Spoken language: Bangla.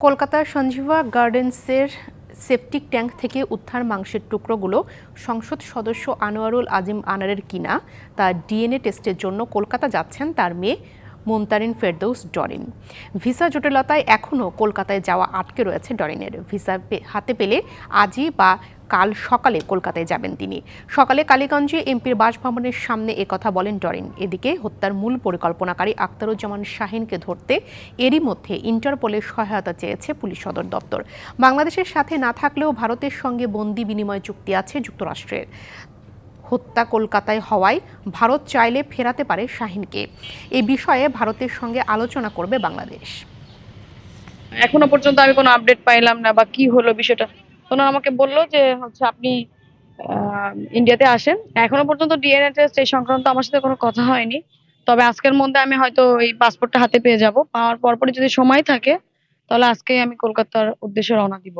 কলকাতার সঞ্জীবা গার্ডেন্সের সেপটিক ট্যাঙ্ক থেকে উদ্ধার মাংসের টুকরোগুলো সংসদ সদস্য আনোয়ারুল আজিম আনারের কিনা তার ডিএনএ টেস্টের জন্য কলকাতা যাচ্ছেন তার মেয়ে মুমতারিন ফেরদৌস, ডরিন। ভিসা জটিলতায় এখনও কলকাতায় যাওয়া আটকে রয়েছে ডরিনের। ভিসা হাতে পেলে আজই বা কাল সকালে কলকাতায় যাবেন তিনি। সকালে কালীগঞ্জে এমপির বাসভবনের সামনে একথা বলেন ডরিন। এদিকে হত্যার মূল পরিকল্পনাকারী আক্তারুজ্জামান শাহিনকে ধরতে এরই মধ্যে ইন্টারপোলের সহায়তা চেয়েছে পুলিশ সদর দপ্তর। বাংলাদেশের সাথে না থাকলেও ভারতের সঙ্গে বন্দি বিনিময় চুক্তি আছে যুক্তরাষ্ট্রের। হত্যা কলকাতায় হওয়ায় ভারত চাইলে ফেরাতে পারে শাহিনকে। এ বিষয়ে ভারতের সঙ্গে আলোচনা করবে বাংলাদেশ। এখনও পর্যন্ত আমি কোনো আপডেট পাইলাম না বা কি হলো বিষয়টা। ওনারা আমাকে বলল যে, হচ্ছে আপনি ইন্ডিয়াতে আসেন। এখনও পর্যন্ত ডিএনএ টেস্ট এই সংক্রান্ত আমার সাথে কোনো কথা হয়নি। তবে আজকের মধ্যে আমি হয়তো এই পাসপোর্টটা হাতে পেয়ে যাব। পাওয়ার পরপরই যদি সময় থাকে, তাহলে আজকে আমি কলকাতার উদ্দেশ্যে রওনা দিব।